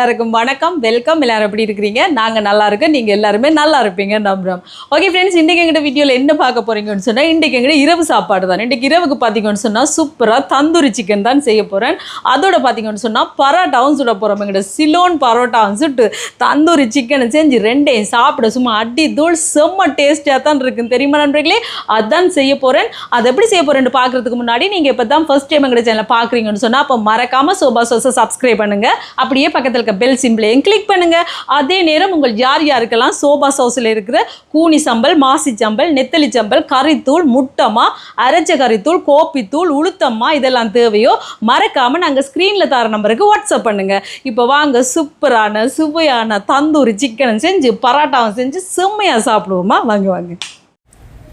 எல்லாருக்கும் வணக்கம் வெல்கம் எல்லாரும் எப்படி இருக்கிறீங்க? நாங்கள் நல்லா இருக்கோம். நீங்கள் எல்லாருமே நல்லா இருப்பீங்க நம்புறோம். ஓகே ஃப்ரெண்ட்ஸ் இன்றைக்கி எங்கிட்ட வீடியோவில் என்ன பார்க்க போகிறீங்கன்னு சொன்னால் இன்றைக்கி எங்கிட்ட இரவு சாப்பாடு தான். இன்றைக்கி இரவுக்கு பார்த்தீங்கன்னு சொன்னால் சூப்பராக தந்தூரி சிக்கன் தான் செய்ய போகிறேன் அதோட பார்த்தீங்கன்னு சொன்னால் பரோட்டாவும் சுட போகிறோம் எங்கிட்ட சிலோன் பரோட்டாவும் சுட்டு தந்தூரி சிக்கனை செஞ்சு ரெண்டையும் சாப்பிட சும்மா அடி தூள் செம்ம டேஸ்டியாக தான் இருக்குன்னு தெரியுமா நண்பர்களே? அதான் செய்ய போகிறேன் அதை எப்படி செய்ய போகிறேன்னு பார்க்குறதுக்கு முன்னாடி நீங்கள் இப்போ தான் ஃபஸ்ட் டைம் எங்கிட்ட சேனலை பார்க்குறீங்கன்னு சொன்னால் அப்போ மறக்காமல் சோபா சோசை சப்ஸ்கிரைப் பண்ணுங்கள் அப்படியே பக்கத்தில் இருக்க பெல் சிம்பிளையும் கிளிக் பண்ணுங்கள் அதே நேரம் உங்கள் யார் யாருக்கெல்லாம் சோபா சோஸில் இருக்கிற கூனி சம்பல் மாசி சம்பல் நெத்தலி சம்பல் கறித்தூள் முட்டமா அரைச்ச கறித்தூள் கோப்பித்தூள் உளுத்தம்மா இதெல்லாம் தேவையோ மறக்காமல் நாங்கள் ஸ்க்ரீனில் தர நம்பருக்கு வாட்ஸ்அப் பண்ணுங்கள் இப்போ வாங்க சூப்பரான சுவையான தந்தூரி சிக்கனும் செஞ்சு பரோட்டாவும் செஞ்சு செம்மையாக சாப்பிடுவோமா? வாங்க வாங்க.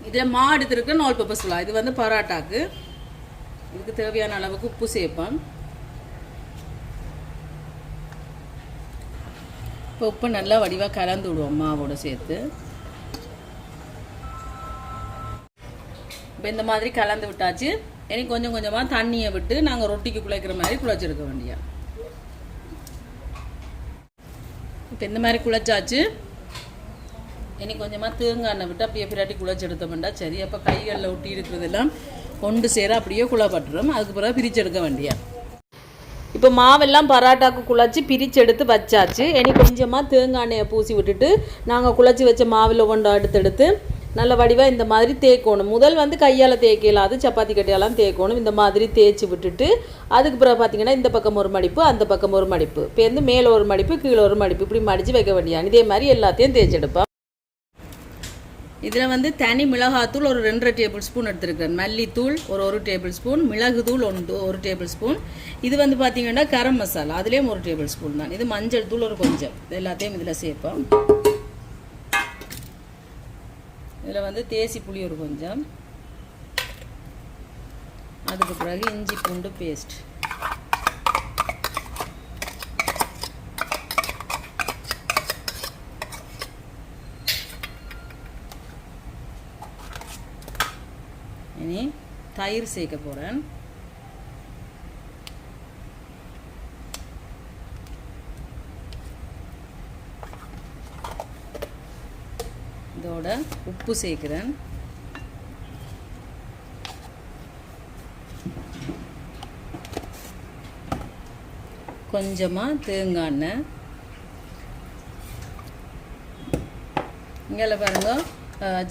இதில் மா எடுத்துருக்கு நோல் பேப்பர் சொல்லலாம். இது வந்து பரோட்டாக்கு. இதுக்கு தேவையான அளவுக்கு உப்பு சேர்ப்பேன் இப்போ உப்பு நல்லா வடிவாக கலந்து விடுவோம் மாவோட சேர்த்து. இப்போ இந்த மாதிரி கலந்து விட்டாச்சு. இனி கொஞ்சம் கொஞ்சமாக தண்ணியை விட்டு நாங்கள் ரொட்டிக்கு குழைக்கிற மாதிரி குழைச்சிருக்க வேண்டிய. இப்போ இந்த மாதிரி குழைச்சாச்சு. இனி கொஞ்சமாக தேங்காய் எண்ணெய் விட்டு அப்படியே பிராட்டி குழைச்செடுத்தோம்டா சரி அப்போ கைகளில் ஒட்டி இருக்கிறதெல்லாம் கொண்டு சேர அப்படியே குழப்பட்டுரும். அதுக்கு பிறகு பிரித்து எடுக்க வேண்டிய. இப்போ மாவெல்லாம் பராட்டாக்கு குழச்சி பிரித்து எடுத்து வச்சாச்சு. இனி கொஞ்சமாக தேங்காய் எண்ணெயை பூசி விட்டுட்டு நாங்கள் குழச்சி வச்ச மாவில் ஒன்று எடுத்து எடுத்து நல்ல வடிவாக இந்த மாதிரி தேய்க்கணும். முதல் வந்து கையால் தேய்க்கலாம் அது சப்பாத்தி கட்டையெல்லாம் தேய்க்கணும். இந்த மாதிரி தேய்ச்சி விட்டுட்டு அதுக்கு பிறகு பார்த்திங்கன்னா இந்த பக்கம் ஒரு மடிப்பு அந்த பக்கம் ஒரு மடிப்பு. இப்போ வந்து மேலே ஒரு மடிப்பு கீழே ஒரு மடிப்பு. இப்படி மடித்து வைக்க வேண்டியான் இதே மாதிரி எல்லாத்தையும் தேய்ச்செடுப்பேன் இதில் வந்து தனி மிளகாத்தூள் ஒரு ரெண்டரை டேபிள் ஸ்பூன் எடுத்துருக்கேன் மல்லித்தூள் ஒரு ஒரு டேபிள் ஸ்பூன் மிளகுத்தூள் ஒன்று ஒரு டேபிள் ஸ்பூன். இது வந்து பார்த்தீங்கன்னா கரம் மசாலா அதுலேயும் ஒரு டேபிள் ஸ்பூன் தான். இது மஞ்சள் தூள் ஒரு கொஞ்சம். இது எல்லாத்தையும் இதில் சேர்ப்போம். இதில் வந்து தேசி புளி ஒரு கொஞ்சம். அதுக்கு பிறகு இஞ்சி பூண்டு பேஸ்ட் இனி தயிர் சேர்க்க போகிறேன் இதோட உப்பு சேர்க்குறேன். கொஞ்சமாக தேங்காய் எண்ணெய். இங்கே பாருங்க.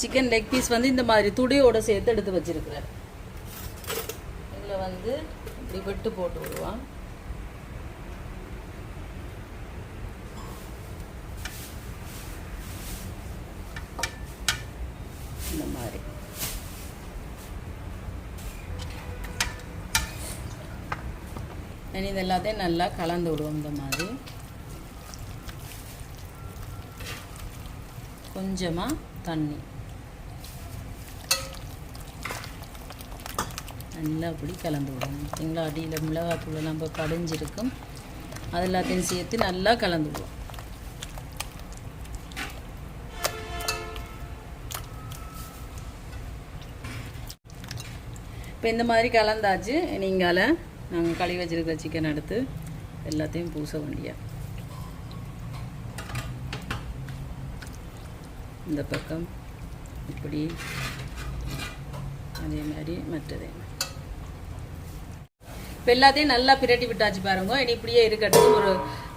சிக்கன் லெக் பீஸ் வந்து இந்த மாதிரி துடியோட சேர்த்து எடுத்து வச்சிருக்கிறேன் இதில் வந்து இப்படி வெட்டு போட்டு விடுவான். இந்த மாதிரி. இனி இது எல்லாத்தையும் நல்லா கலந்து விடுவோம் இந்த மாதிரி. கொஞ்சமாக தண்ணி. நல்லா அப்படி கலந்து விடணும். பார்த்தீங்களா? அடியில் மிளகாத்தூள் நம்ம கடைஞ்சிருக்கும். அது எல்லாத்தையும் சேர்த்து நல்லா கலந்து விடுவோம். இப்போ இந்த மாதிரி கலந்தாச்சு. நீங்கால நாங்கள் கழுவி வச்சுருக்கிற சிக்கன் எடுத்து எல்லாத்தையும் பூச வேண்டியா இந்த பக்கம். இப்படி. அதே மாதிரி மற்றதே. இப்போ எல்லாத்தையும் நல்லா பிரட்டி விட்டாச்சு பாருங்க. இனி இப்படியே இருக்கட்டும் ஒரு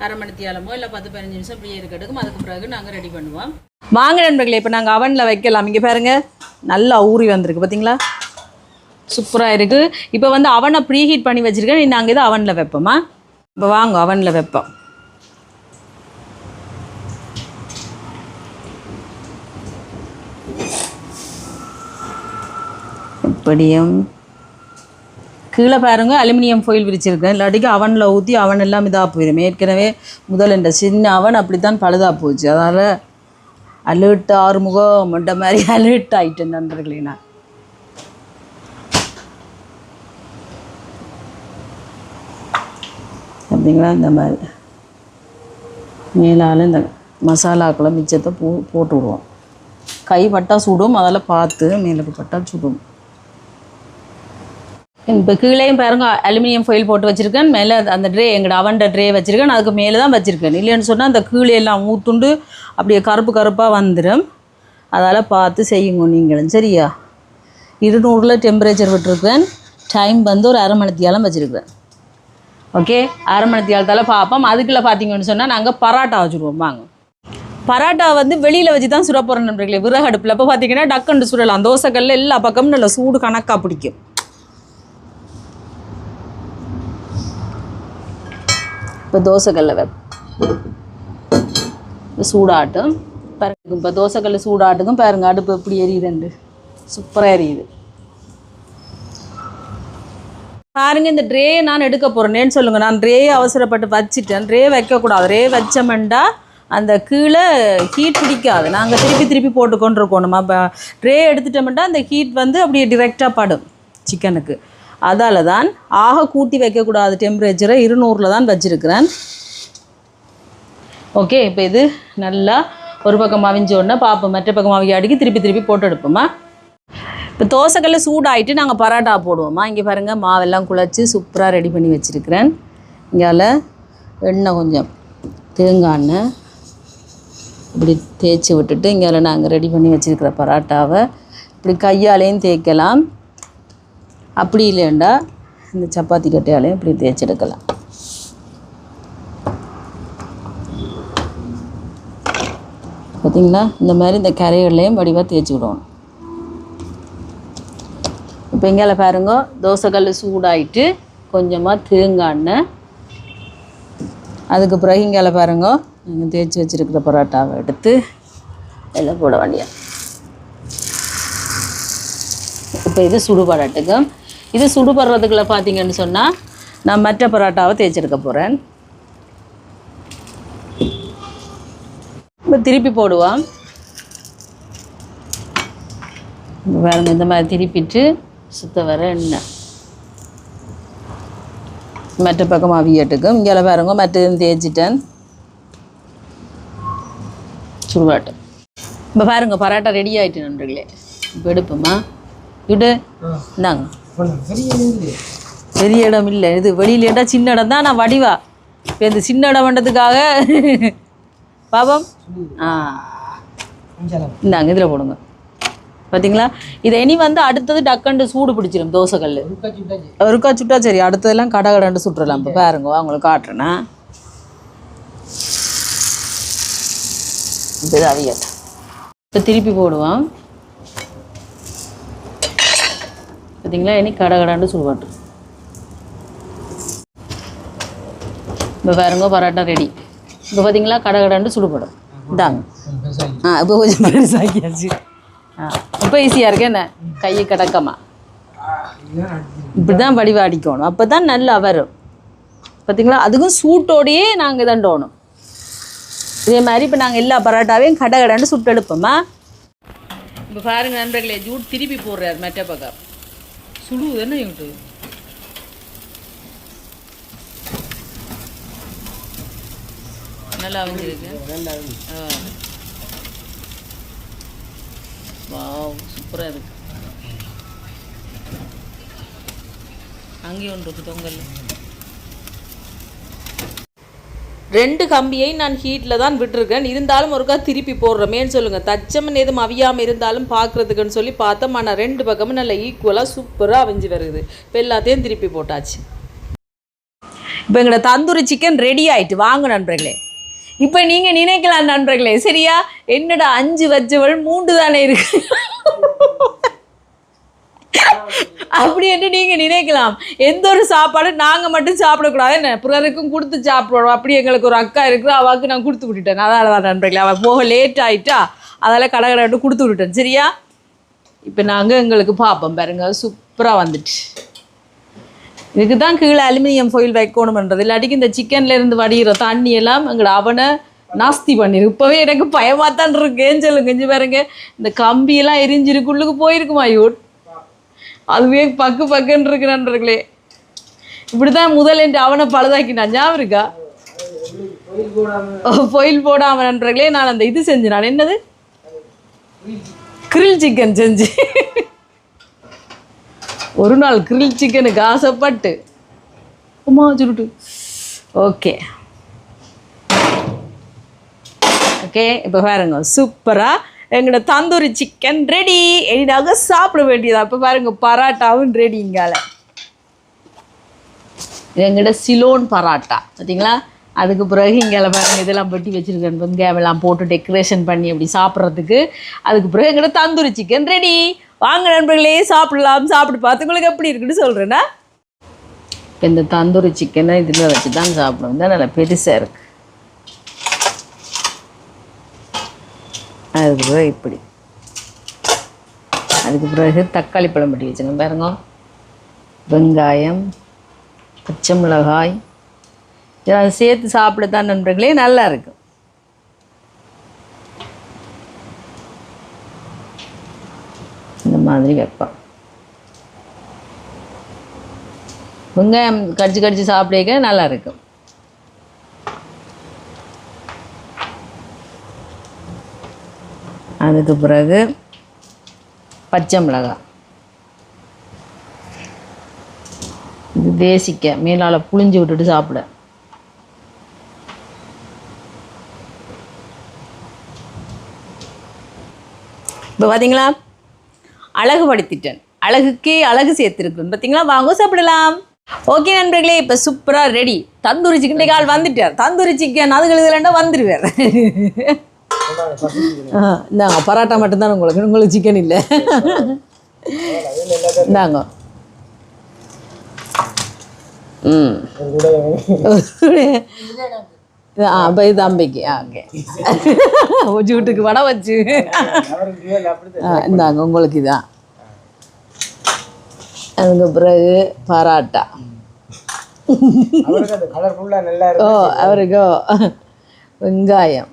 அரை மணி தியாலமோ இல்லை பத்து பதினஞ்சு நிமிஷம் இப்படியே இருக்கிறதுக்கும் அதுக்கு பிறகு நாங்கள் ரெடி பண்ணுவோம். வாங்க நண்பர்களே இப்போ நாங்கள் அவனில் வைக்கலாம். இங்கே பாருங்கள் நல்லா ஊறி வந்திருக்கு. பார்த்தீங்களா சூப்பராக இருக்குது இப்போ வந்து அவனை ப்ரீஹீட் பண்ணி வச்சுருக்கேன். நாங்கள் இதை அவனில் வைப்போமா? இப்போ வாங்க அவனில் வைப்போம். இப்படியும் கீழே பாருங்க அலுமினியம் ஃபோயில் விரிச்சிருக்கேன். இல்லாட்டிக்கு அவனில் ஊற்றி அவன் எல்லாம் இதாக போயிடும் ஏற்கனவே முதல் இந்த சின்ன அவன் அப்படி தான் பழுதாக போச்சு. அதனால் அலர்ட் ஆறுமுகம் மண்ட மாதிரி அலர்ட் ஆகிட்டேன் நண்பர்களே நான். அப்படிங்களா? இந்த மாதிரி. மேலால் இந்த மசாலாக்களை மிச்சத்தை போ போட்டு விடுவோம் கை பட்டா சுடும் அதில் பார்த்து மேலுக்கு பட்டா சுடும். இப்போ கீழேயும் பாருங்க அலுமினியம் ஃபைல் போட்டு வச்சுருக்கேன். மேலே அந்த ட்ரே எங்களோட அவண்ட ட்ரே வச்சுருக்கேன். அதுக்கு மேலே தான் வச்சுருக்கேன். இல்லைன்னு சொன்னால் அந்த கீழே எல்லாம் ஊத்துண்டு அப்படியே கருப்பு கருப்பாக வந்துடும் அதால் பார்த்து செய்யுங்க நீங்களும். சரியா? இருநூறில் டெம்பரேச்சர் விட்டுருக்கேன். டைம் வந்து ஒரு அரை மணித்தியாலம் வச்சுருக்கேன் ஓகே அரை மணித்தியாலத்தால் பார்ப்போம். அதுக்குள்ளே பார்த்தீங்கன்னு சொன்னால் நாங்கள் பராட்டா வச்சுருவோம். வாங்க. பராட்டா வந்து வெளியில் வச்சு தான் சுட போகிறோம் நண்பர்களே. விறகு அடுப்பில். இப்போ பார்த்தீங்கன்னா டக்குன்னு சுடலாம். தோசைக்கல்ல எல்லா பக்கமும் நல்ல சூடு கணக்காக பிடிக்கும். இப்போ தோசைக்கல்ல வைப்போம் சூடாட்டும் பாருங்க இப்போ தோசைக்கல்ல சூடாட்டுக்கும் பாருங்க அடுப்பு எப்படி எரியுதுண்டு சூப்பராக எரியுது பாருங்க இந்த ட்ரே நான் எடுக்க போகிறேன்னு சொல்லுங்கள் நான் ட்ரேயை அவசரப்பட்டு வச்சுட்டேன் ட்ரே வைக்கக்கூடாது ட்ரே வச்சமெண்டா அந்த கீழே ஹீட் பிடிக்காது நாங்கள் திருப்பி திருப்பி போட்டுக்கொண்டு இருக்கோம் நம்ம இப்போ ட்ரே எடுத்துட்டோம்னா அந்த ஹீட் வந்து அப்படியே டிரெக்டாக படும் சிக்கனுக்கு அதால் தான் ஆக கூட்டி வைக்கக்கூடாது டெம்பரேச்சரை இருநூறில் தான் வச்சுருக்கிறேன். ஓகே இப்போ இது நல்லா ஒரு பக்கம் அவிஞ்ச உடனே பார்ப்போம் மற்ற பக்கம் அவிய அடிக்கி திருப்பி திருப்பி போட்டு எடுப்போமா? இப்போ தோசைக்கல்ல சூடாகிட்டு நாங்கள் பரோட்டா போடுவோமா? இங்கே பாருங்கள் மாவெல்லாம் குழச்சி சூப்பராக ரெடி பண்ணி வச்சுருக்கிறேன். இங்கால எண்ணெய் கொஞ்சம் தேங்காய் எண்ணெய் இப்படி தேய்ச்சி விட்டுட்டு இங்கே நாங்கள் ரெடி பண்ணி வச்சுருக்கிற பரோட்டாவை இப்படி கையாலேயும் தேய்க்கலாம். அப்படி இல்லைண்டா இந்த சப்பாத்தி கட்டையாலையும் இப்படி தேய்ச்சி எடுக்கலாம் இந்த மாதிரி இந்த கரைகள்லையும் வடிவாக தேய்ச்சி விடணும் இப்போ இங்கால பாருங்க தோசைக்கல் சூடாயிட்டு கொஞ்சமாக தேங்காய் அதுக்கு பிறகு இங்கால பாருங்க நாங்கள் தேய்ச்சி வச்சுருக்கிற பரோட்டாவை எடுத்து எல்லாம் போட வேண்டிய இப்போ இது சுடுபரோட்டுக்கு இது சுடுபடுறதுக்குள்ள பார்த்தீங்கன்னு சொன்னால் நான் மற்ற பரோட்டாவை தேய்ச்செடுக்க போகிறேன் இப்போ திருப்பி போடுவோம். பாருங்க இந்த மாதிரி திருப்பிட்டு சுத்த வர எண்ணெய். மற்ற பக்கம் அவியட்டுக்கும் இங்கே பாருங்க மற்றதும் தேய்ச்சிட்டேன். சுடுபாட்டு இப்போ பாருங்க பரோட்டா ரெடி ஆயிட்டு நண்பர்களே. இப்போ எடுப்போமா? விடு. இந்தாங்க. பெரிய இடம் இல்லை. இது வெளியில இடம் சின்ன இடம்? தான் நான் வடிவா? இப்போ இந்த சின்ன இடம் பண்ணுறதுக்காக பாபம்? ஆ. இந்தாங்க இதில் போடுங்க. பார்த்தீங்களா இதை இனி வந்து அடுத்தது டக்கண்டு சூடு பிடிச்சிடும் தோசைக்கல் ஒருக்கா சுட்டா சரி. அடுத்ததெல்லாம் கடை கடண்டு சுட்டுறலாம். இப்போ பாருங்க உங்களுக்கு காட்டுறேன்னா இப்போ இது அவியல். இப்போ திருப்பி போடுவோம். பார்த்தீங்களா இனி கடை கடாண்டு சுடுபாட்டு இப்போ பாருங்க பரோட்டா ரெடி இப்போ பார்த்தீங்களா கடை கடாண்டு சுடுபடும். இந்தாங்க. ஆ இப்போ கொஞ்சம் பெருசாக்கியாச்சு. ஆ இப்போ ஈஸியாக இருக்கு. என்ன? கையை கடக்கமா. இப்படி தான் வடிவ அடிக்கணும். அப்போ தான் நல்லா வரும். பார்த்தீங்களா அதுக்கும் சூட்டோடையே நாங்கள் தண்டோணும் இதே மாதிரி இப்போ நாங்கள் எல்லா பரோட்டாவையும் கடை கடாண்டு சுட்டு எடுப்போமா இப்போ பாருங்க நண்பர்களே ஜூட் திருப்பி போடுறாரு மெட்ட பக்கம். சுடுவது என்ன இங்கிட்டு நல்லா வந்துருக்கு. வாவ் சூப்பராக இருக்கு. அங்கேயும் ஒன்று இருக்கு தொங்கல் ரெண்டு கம்பியை நான் ஹீட்டில் தான் விட்டுருக்கேன். இருந்தாலும் ஒருக்கா திருப்பி போடுறோமேன்னு சொல்லுங்கள் தச்சமன் எதுவும் அவியாமல் இருந்தாலும் பார்க்குறதுக்குன்னு சொல்லி பார்த்தோம் ஆனால் ரெண்டு பக்கமும் நல்லா ஈக்குவலாக சூப்பராக அவிஞ்சு வருது. இப்போ எல்லாத்தையும் திருப்பி போட்டாச்சு. இப்போ எங்களோட தந்தூரி சிக்கன் ரெடி ஆயிட்டு. வாங்க நண்பர்களே. இப்போ நீங்கள் நினைக்கலாம் நண்பர்களே. சரியா? என்னடா அஞ்சு வச்சவள் மூன்று தானே இருக்கு. அப்படி என்று நீங்கள் நினைக்கலாம். எந்த ஒரு சாப்பாடும் நாங்கள் மட்டும் சாப்பிடக்கூடாது. என்ன பிறருக்கும் கொடுத்து சாப்பிடுவோம். அப்படி எங்களுக்கு ஒரு அக்கா இருக்குது அவாவுக்கு நான் கொடுத்து விட்டுட்டேன். அதனால தான் நண்பர்களே அவள் போக லேட் ஆகிட்டா அதால் கடை கடை கொடுத்து விட்டுட்டேன். சரியா? இப்போ நாங்கள் எங்களுக்கு பார்ப்போம் பாருங்க. சூப்பராக வந்துட்டு. இதுக்கு தான் கீழே அலுமினியம் foil பண்ணுறது இல்லாட்டிக்கு இந்த சிக்கன்லேருந்து வடிகிற தண்ணி எல்லாம் எங்களை அவனை நாஸ்தி பண்ணிரு. இப்போவே எனக்கு பயமாக தான் இருக்கேன்னு சொல்லுங்க செஞ்சு பாருங்க. இந்த கம்பியெல்லாம் எரிஞ்சிருக்குள்ளுக்கு போயிருக்குமா ஐயோட் அதுவே பக்கு பக்குன்னு இருக்கு நண்பர்களே. இப்படி தான் முதல் என்று அவனை பழுதாக்கினான். ஞாபகம் இருக்கா? பொயில் போடாம நண்பர்களே நான் அந்த இது செஞ்சேன் நான் என்னது? கிரில் சிக்கன் செஞ்சு. ஒரு நாள் கிரில் சிக்கனுக்கு ஆசைப்பட்டு. உமா சுருட்டு. ஓகே ஓகே இப்போ பாருங்க. சூப்பராக எங்களோட தந்தூரி சிக்கன் ரெடி எளிதாக சாப்பிட வேண்டியதா? இப்போ பாருங்கள் பராட்டாவும் ரெடிங்கால இது எங்கள்கிட்ட சிலோன் பராட்டா. பார்த்தீங்களா அதுக்கு பிறகு இங்கே பாருங்கள் இதெல்லாம் வெட்டி வச்சுருக்கேன் வெங்காயமெல்லாம் போட்டு டெக்கரேஷன் பண்ணி அப்படி சாப்பிட்றதுக்கு. அதுக்கு பிறகு எங்கள்கிட்ட தந்தூரி சிக்கன் ரெடி வாங்க நண்பர்களே சாப்பிடலாம் சாப்பிட்டு பார்த்து உங்களுக்கு எப்படி இருக்குன்னு சொல்கிறேன்னா இப்போ இந்த தந்தூரி சிக்கனை இதில் வச்சு தான் சாப்பிடுவோம் தான் நல்லா பெருசாக இருக்குது அதுக்கு பிறகு இப்படி. அதுக்கு பிறகு தக்காளி பழம் பட்டி வச்சுக்கோங்க பாருங்க. வெங்காயம் பச்சை மிளகாய் அதை சேர்த்து சாப்பிடத்தான் நண்பர்களே நல்லா இருக்கும் இந்த மாதிரி வைப்பேன் வெங்காயம் கடிச்சு கடிச்சு சாப்பிடக்க நல்லா இருக்கும் அதுக்கு பிறகு பச்சை மிளகாய் இது தேசிக்க மேலால் புளிஞ்சு விட்டுட்டு சாப்பிட. இப்போ பார்த்தீங்களா அழகுபடுத்திட்டேன் அழகுக்கே அழகு சேர்த்துருக்குன்னு பார்த்தீங்களா வாங்க சாப்பிடலாம். ஓகே நண்பர்களே இப்போ சூப்பராக ரெடி தந்தூரி சிக்கன் கால் வந்துட்டார். தந்தூரி சிக்கன் அதுகளுக்கு இல்லைன்னா வந்துடுவார் இந்தாங்க பரோட்டா மட்டும்தான் உங்களுக்கு? உங்களுக்கு சிக்கன் இல்லை. இந்தாங்க. ம். அப்போ இது அம்பைக்கு ஆ ஓகே. வீட்டுக்கு வடை வச்சு. இந்தாங்க உங்களுக்கு இதான். அதுக்கு பிறகு பராட்டா. ஓ அவருக்கோ வெங்காயம்.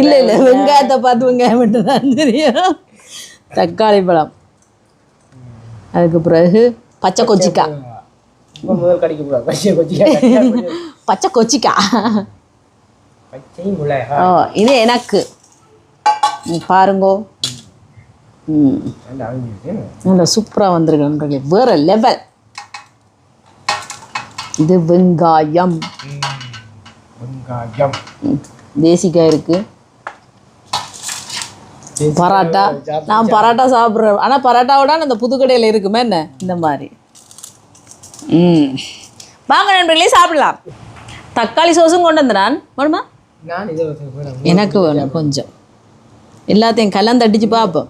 இல்லை இல்லை வெங்காயத்தை பார்த்து வெங்காயம் மட்டும்தான் தெரியும். தக்காளி பழம். அதுக்கு பிறகு பச்சை கொச்சிக்கா. பச்சை மிளகா. ஓ இது எனக்கு. பாருங்கோ. நல்லா சூப்பராக வந்திருக்கு வேற லெவல் இது வெங்காயம். வெங்காயம். தேசிக்காய் இருக்கு. பரோட்டா. நான் பரோட்டா சாப்பிட்றேன். ஆனால் பரோட்டாவோட அந்த புதுக்கடையில் இருக்குமே என்ன? இந்த மாதிரி. ம். வாங்க நண்பர்களே சாப்பிடலாம். தக்காளி சோஸும் கொண்டு வந்துடான் வேணுமா? எனக்கு வேணும் கொஞ்சம். எல்லாத்தையும் கலந்து அடிச்சு பார்ப்போம்.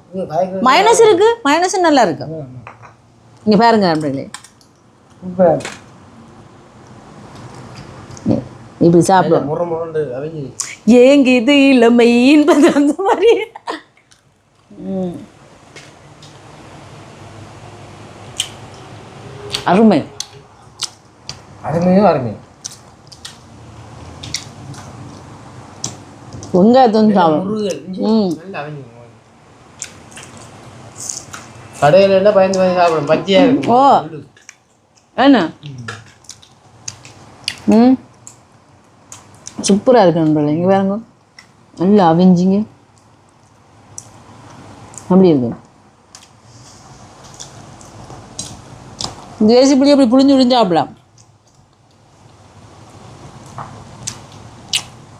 மயனஸ் இருக்கு மயனஸ் நல்லா இருக்கு. இங்கே பாருங்க நண்பர்களே. இப்படி சாப்பிடுவோம் முறை முரண்டு அவிஞ்சு. ஏங்க இது இளமை என்பது அந்த மாதிரி ம். அருமை. அருமையும் அருமை. வெங்காயத்தும் சாப்பிடும் கடையில் எல்லாம் பயந்து பயந்து சாப்பிடும். பச்சையாக இருக்கும். ஓ. என்ன? ம். சூப்பராக இருக்கு நண்பர்களே. இங்கே பாருங்க. நல்லா அவிஞ்சிங்க. அப்படி இருக்கு. ஏசி புளி அப்படி புளிஞ்சு புளிஞ்சு சாப்பிடலாம்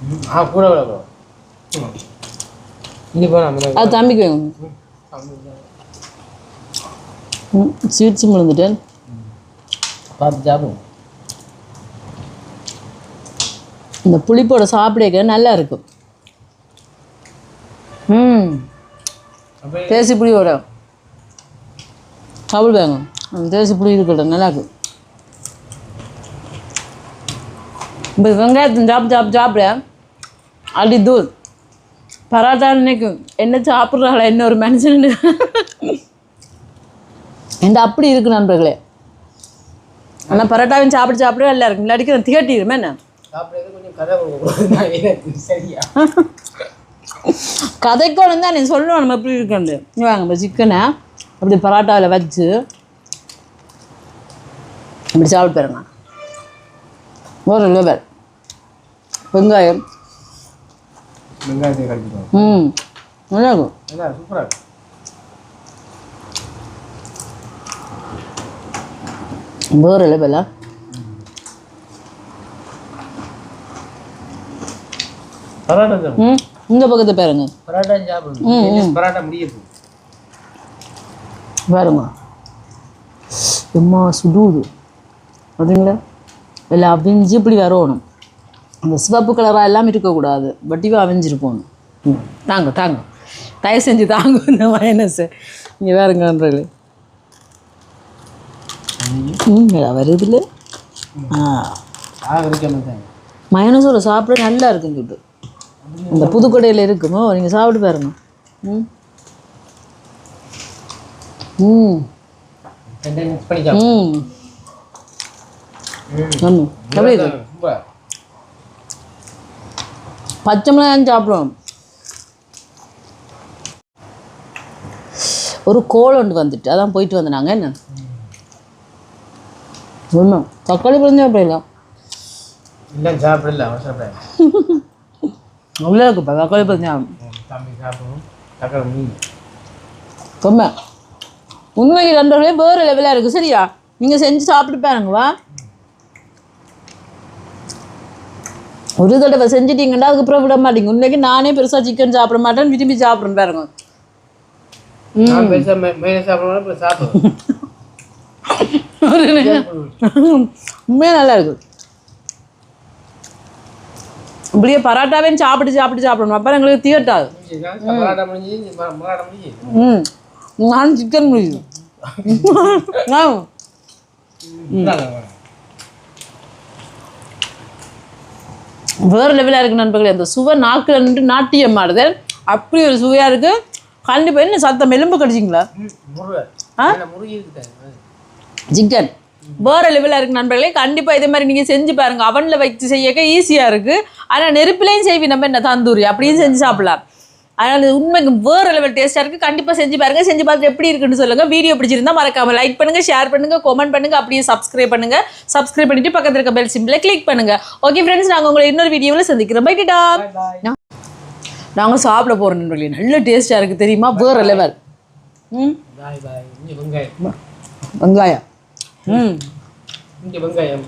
ம், ஆ கூட கூட கூட இங்கே போனால் அது தம்பிக்கு வேணும். ம் ஸ்வீட்ஸு முழுந்துட்டேன் பார்த்து சாப்பிடுவோம் இந்த புளிப்போட சாப்பிடக்க நல்லா இருக்கும். ம். தேசி புளியோட சாப்பிடுவாங்க அந்த தேசி புளி இருக்கட்டும் நல்லா இருக்கும். இப்போ வெங்காயத்தை சாப்பிட்டு சாப்பிட்டு சாப்பிட அடி தூர் பராட்டா நினைக்கும். என்ன சாப்பிட்றாங்களா என்ன ஒரு மனுஷன். இந்த அப்படி இருக்கு நண்பர்களே. ஆனால் பரோட்டாவையும் சாப்பிட்டு சாப்பிட நல்லா இருக்கும். இல்லாட்டிக்கு நான் திகட்டிடுமே என்ன? கதைக்கோணும் தான் நீ சொல்லுவோம் நம்ம எப்படி இங்க வாங்க இப்போ சிக்கனை அப்படி பரோட்டாவில் வச்சு இப்படி சாப்பிட்டு பாருங்க. ஒரு லெவல் வெங்காயம். ம் நல்லா இருக்கும். சூப்பராக இருக்கு வேறு லெவலா பரோட்டா இந்த பக்கத்தை பாருங்க. பரோட்டா சாப்பிடும் பரோட்டா முடியுது பாருங்க. எம்மா சுடுது. பார்த்தீங்களா எல்லாம் அவிஞ்சு இப்படி வரணும். அந்த சிவப்பு கலராக எல்லாம் இருக்கக்கூடாது. வட்டிவா அவிஞ்சிட்டு போகணும் ம் தாங்க தாங்க. தயவு செஞ்சு தாங்க இந்த மைனஸு இங்கே வேறுங்கன்றது வருதுல மயனஸோட சாப்பிட நல்லா இருக்குன்னு சொல்லிட்டு. இந்த புதுக்கடையில் இருக்குமோ? நீங்கள் சாப்பிட்டு பாருங்க. ம். ம். பச்சை மிளகாய் சாப்பிடுவோம். ஒரு கோல் ஒன்று வந்துட்டு அதான் போயிட்டு வந்தாங்க என்ன? தக்காளி பழம் சாப்பிடலாம். இல்லை சாப்பிடல அவசரப்படாது. இருக்குப்பா தக்காளி மீன் ரொம்ப உண்மைக்கு ரெண்டு வேறு லெவலாக இருக்குது சரியா நீங்கள் செஞ்சு சாப்பிட்டு பாருங்க வா ஒரு தடவை செஞ்சிட்டீங்கன்னா அதுக்கப்புறம் விட மாட்டீங்க உண்மைக்கு நானே பெருசாக சிக்கன் சாப்பிட மாட்டேன் விரும்பி சாப்பிட்றேன் பாருங்க உண்மையாக நல்லா இருக்கு இப்படியே பரோட்டாவையும் சாப்பிட்டு சாப்பிட்டு சாப்பிடணும். அப்புறம் எங்களுக்கு முடிஞ்சு ம். நான் சிக்கன் முடியுது. வேறு லெவலாக இருக்குது நண்பர்களே. அந்த சுவை நாக்கில் நின்று நாட்டியம் ஆடுது. அப்படி ஒரு சுவையாக இருக்குது கண்டிப்பாக என்ன சத்தம்? எலும்பு கடிச்சிங்களா? ஆ? சிக்கன் வேறு லெவலில் இருக்கு நண்பர்களே. கண்டிப்பாக இதே மாதிரி நீங்கள் செஞ்சு பாருங்கள் அவனில் வச்சு செய்யக்க ஈஸியாக இருக்குது ஆனால் நெருப்புலையும் செய்வி நம்ம என்ன தந்தூரி? அப்படியும் செஞ்சு சாப்பிடலாம். அதனால் இது உண்மைக்கு வேறு லெவல் டேஸ்ட்டாக இருக்குது கண்டிப்பாக செஞ்சு பாருங்கள் செஞ்சு பார்த்துட்டு எப்படி இருக்குன்னு சொல்லுங்கள் வீடியோ பிடிச்சிருந்தா மறக்காம லைக் பண்ணுங்கள் ஷேர் பண்ணுங்கள் கமெண்ட் பண்ணுங்கள் அப்படியே சப்ஸ்கிரைப் பண்ணுங்கள் சப்ஸ்கிரைப் பண்ணிட்டு பக்கத்தில் இருக்க பெல் சிம்பிளை கிளிக் பண்ணுங்கள் ஓகே ஃப்ரெண்ட்ஸ் நாங்கள் உங்களை இன்னொரு வீடியோவில் சந்திக்கிறோம். பைட்டா நாங்கள் சாப்பிட போகிறோம் நண்பர்களே. நல்ல டேஸ்ட்டாக இருக்குது தெரியுமா? வேறு லெவல் ம் வெங்காயம். வெங்காயம். ம் இங்கே வெங்காயம்